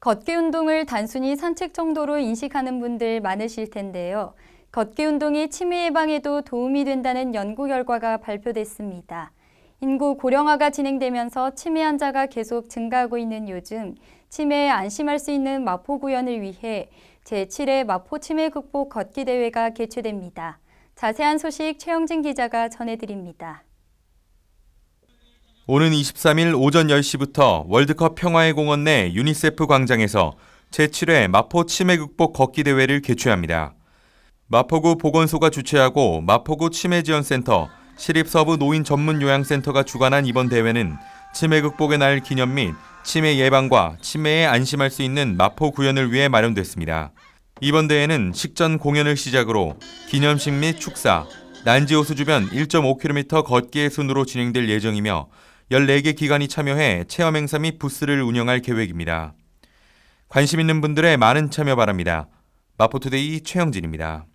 걷기 운동을 단순히 산책 정도로 인식하는 분들 많으실 텐데요. 걷기 운동이 치매 예방에도 도움이 된다는 연구 결과가 발표됐습니다. 인구 고령화가 진행되면서 치매 환자가 계속 증가하고 있는 요즘 치매에 안심할 수 있는 마포 구현을 위해 제7회 마포 치매 극복 걷기 대회가 개최됩니다. 자세한 소식 최영진 기자가 전해드립니다. 오는 23일 오전 10시부터 월드컵 평화의 공원 내 유니세프 광장에서 제7회 마포 치매 극복 걷기 대회를 개최합니다. 마포구 보건소가 주최하고 마포구 치매지원센터, 시립서부 노인 전문 요양센터가 주관한 이번 대회는 치매 극복의 날 기념 및 치매 예방과 치매에 안심할 수 있는 마포 구현을 위해 마련됐습니다. 이번 대회는 식전 공연을 시작으로 기념식 및 축사, 난지호수 주변 1.5km 걷기의 순으로 진행될 예정이며 14개 기관이 참여해 체험 행사 및 부스를 운영할 계획입니다. 관심 있는 분들의 많은 참여 바랍니다. 마포투데이 최영진입니다.